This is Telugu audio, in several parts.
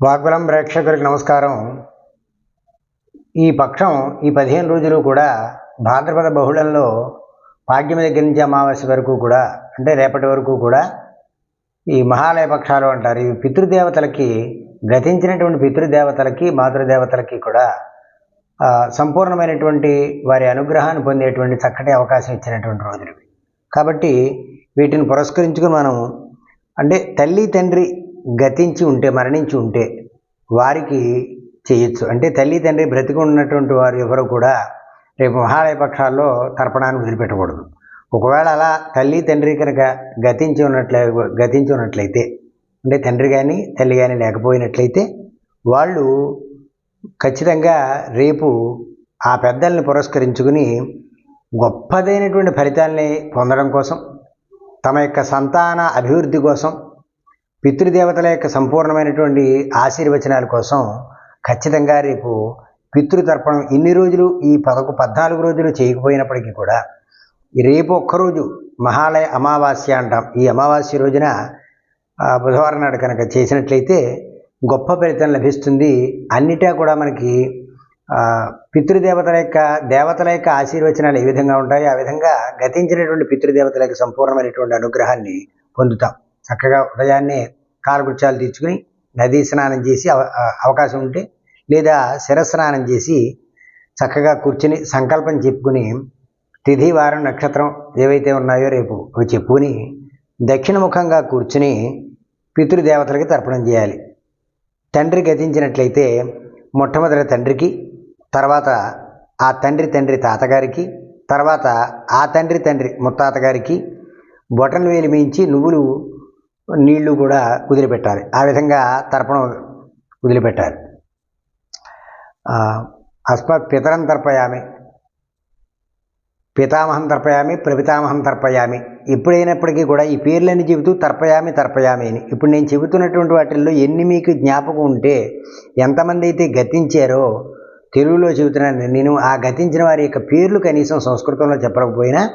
వాగ్బలం ప్రేక్షకులకు నమస్కారం. ఈ పక్షం ఈ పదిహేను రోజులు కూడా భాద్రపద బహుళంలో పాడ్యమి దగ్గర నుంచి అమావాస్య వరకు కూడా అంటే రేపటి వరకు కూడా ఈ మహాలయ పక్షాలు అంటారు. ఈ పితృదేవతలకి గతించినటువంటి పితృదేవతలకి మాతృదేవతలకి కూడా సంపూర్ణమైనటువంటి వారి అనుగ్రహాన్ని పొందేటువంటి చక్కటి అవకాశం ఇచ్చినటువంటి రోజులు కాబట్టి వీటిని పురస్కరించుకుని మనం అంటే తల్లి తండ్రి గతించి ఉంటే మరణించి ఉంటే వారికి చేయొచ్చు. అంటే తల్లి తండ్రి బ్రతికి ఉన్నటువంటి వారు ఎవరు కూడా రేపు మహాలయ పక్షాల్లో తర్పణాన్ని వదిలిపెట్టకూడదు. ఒకవేళ అలా తల్లి తండ్రి కనుక గతించి ఉన్నట్లే గతించి ఉన్నట్లయితే అంటే తండ్రి కానీ తల్లి కానీ లేకపోయినట్లయితే వాళ్ళు ఖచ్చితంగా రేపు ఆ పెద్దల్ని పురస్కరించుకుని గొప్పదైనటువంటి ఫలితాల్ని పొందడం కోసం తమ యొక్క సంతాన అభివృద్ధి కోసం పితృదేవతల యొక్క సంపూర్ణమైనటువంటి ఆశీర్వచనాల కోసం ఖచ్చితంగా రేపు పితృతర్పణం ఇన్ని రోజులు ఈ పదకు పద్నాలుగు రోజులు చేయకపోయినప్పటికీ కూడా రేపు ఒక్కరోజు మహాలయ అమావాస్య అంటాం. ఈ అమావాస్య రోజున బుధవారం నాడు కనుక చేసినట్లయితే గొప్ప ఫలితం లభిస్తుంది. అన్నిటా కూడా మనకి పితృదేవతల యొక్క దేవతల యొక్క ఆశీర్వచనాలు ఏ విధంగా ఉంటాయో ఆ విధంగా గతించినటువంటి పితృదేవతల యొక్క సంపూర్ణమైనటువంటి అనుగ్రహాన్ని పొందుతాం. చక్కగా ఉదయాన్నే కాలకృత్యాలు తీర్చుకుని నదీ స్నానం చేసి అవ- అవకాశం ఉంటే లేదా శిరస్నానం చేసి చక్కగా కూర్చుని సంకల్పం చెప్పుకుని తిథి వారం నక్షత్రం ఏవైతే ఉన్నాయో రేపు అవి చెప్పుకుని దక్షిణముఖంగా కూర్చుని పితృదేవతలకి తర్పణం చేయాలి. తండ్రి గతించినట్లయితే మొట్టమొదటి తండ్రికి తర్వాత ఆ తండ్రి తండ్రి తాతగారికి తర్వాత ఆ తండ్రి తండ్రి ముత్తాతగారికి బొటన్ వేలు మించి నువ్వులు నీళ్ళు కూడా కుదిలిపెట్టాలి. ఆ విధంగా తర్పణం కుదిలిపెట్టాలి. అస్మత్ పితరం తర్పయామి పితామహం తర్పయామి ప్రపితామహం తర్పయామి. ఎప్పుడైనప్పటికీ కూడా ఈ పేర్లని చెబుతూ తర్పయామి తర్పయామి అని. ఇప్పుడు నేను చెబుతున్నటువంటి వాటిల్లో ఎన్ని మీకు జ్ఞాపకం ఉంటే ఎంతమంది అయితే గతించారో తెలుగులో చెబుతున్నాను నేను ఆ గతించిన వారి యొక్క పేర్లు కనీసం సంస్కృతంలో చెప్పకపోయినా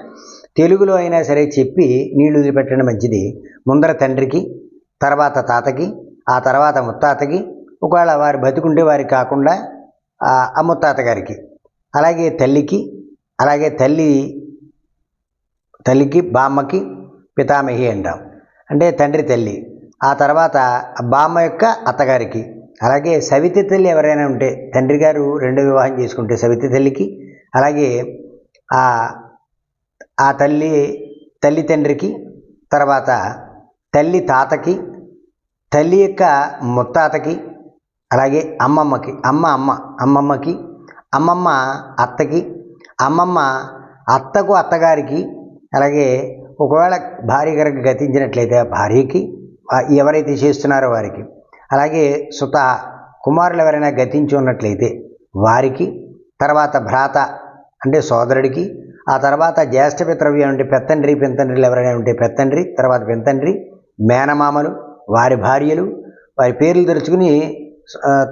తెలుగులో అయినా సరే చెప్పి నీళ్ళు వదిలిపెట్టడం మంచిది. ముందర తండ్రికి తర్వాత తాతకి ఆ తర్వాత ముత్తాతకి ఒకవేళ వారు బతుకుంటే వారికి కాకుండా ఆ ముత్తాత గారికి. అలాగే తల్లికి అలాగే తల్లి తల్లికి బామ్మకి పితామహి అంటాం. అంటే తండ్రి తల్లి. ఆ తర్వాత బామ్మ యొక్క అత్తగారికి అలాగే సవితి తల్లి ఎవరైనా ఉంటే తండ్రి గారు రెండో వివాహం చేసుకుంటే సవితి తల్లికి అలాగే ఆ తల్లి తల్లి తండ్రికి తర్వాత తల్లి తాతకి తల్లి యొక్క ముత్తాతకి అలాగే అమ్మమ్మకి అమ్మ అమ్మ అమ్మమ్మకి అమ్మమ్మ అత్తకి అమ్మమ్మ అత్తకు అత్తగారికి అలాగే ఒకవేళ భార్య గారికి గతించినట్లయితే ఆ భార్యకి ఎవరైతే చేస్తున్నారో వారికి. అలాగే సుత కుమారులు ఎవరైనా గతించి ఉన్నట్లయితే వారికి తర్వాత భ్రాత అంటే సోదరుడికి ఆ తర్వాత జ్యేష్ఠ పితృవ్యం అంటే పెత్తండ్రి పెంతండ్రులు ఎవరైనా ఉంటే పెత్తండ్రి తర్వాత పెంతండ్రి మేనమామలు వారి భార్యలు వారి పేర్లు తెరుచుకుని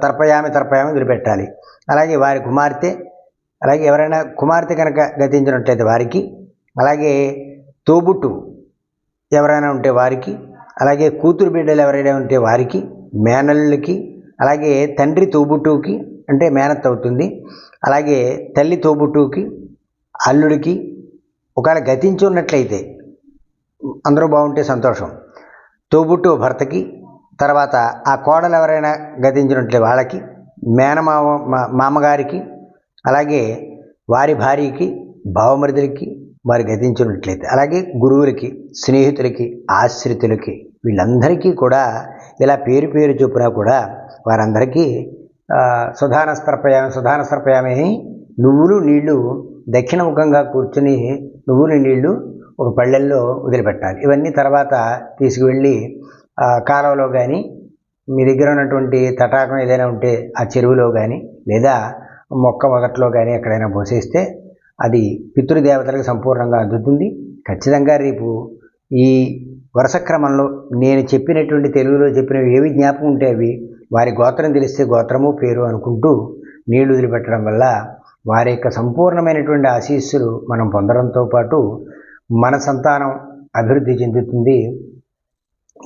తర్పయామి తర్పయామి వదిలిపెట్టాలి. అలాగే వారి కుమార్తె అలాగే ఎవరైనా కుమార్తె కనుక గతించినట్లయితే వారికి అలాగే తోబుట్టు ఎవరైనా ఉంటే వారికి అలాగే కూతురు బిడ్డలు ఎవరైనా ఉంటే వారికి మేనల్లుకి అలాగే తండ్రి తోబుట్టుకి అంటే మేనత్ అవుతుంది. అలాగే తల్లి తోబుట్టుకి అల్లుడికి ఒకవేళ గతించి ఉన్నట్లయితే అందరూ బాగుంటే సంతోషం. తోబుట్టు భర్తకి తర్వాత ఆ కోడలు ఎవరైనా గతించినట్లే వాళ్ళకి మేనమామ మా- మామగారికి అలాగే వారి భార్యకి భావమరుదులకి వారు గతించినట్లయితే అలాగే గురువులకి స్నేహితులకి ఆశ్రితులకి వీళ్ళందరికీ కూడా ఇలా పేరు పేరు చొప్పున కూడా వారందరికీ సుధాన సుధానస్తర్పయామి సుధానస్తర్పయామి అని నువ్వులు నీళ్ళు దక్షిణముఖంగా కూర్చుని నువ్వులు నీళ్ళు ఒక పళ్ళెల్లో వదిలిపెట్టాలి. ఇవన్నీ తర్వాత తీసుకువెళ్ళి కాలువలో కానీ మీ దగ్గర ఉన్నటువంటి తటాకం ఏదైనా ఉంటే ఆ చెరువులో కానీ లేదా మొక్క మొదట్లో కానీ ఎక్కడైనా పోసేస్తే అది పితృదేవతలకు సంపూర్ణంగా అందుతుంది. ఖచ్చితంగా రేపు ఈ వరుస క్రమంలో నేను చెప్పినటువంటి తెలుగులో చెప్పినవి ఏవి జ్ఞాపకం ఉంటే అవి వారి గోత్రం తెలిస్తే గోత్రము పేరు అనుకుంటూ నీళ్ళు వదిలిపెట్టడం వల్ల వారి యొక్క సంపూర్ణమైనటువంటి ఆశీస్సులు మనం పొందడంతో పాటు మన సంతానం అభివృద్ధి చెందుతుంది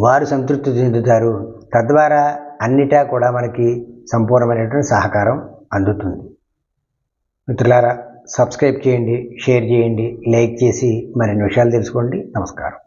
వారు సంతృప్తి చెందుతారు. తద్వారా అన్నిటా కూడా మనకి సంపూర్ణమైనటువంటి సహకారం అందుతుంది. మిత్రులారా సబ్స్క్రైబ్ చేయండి షేర్ చేయండి లైక్ చేసి మరిన్ని విషయాలు తెలుసుకోండి. నమస్కారం.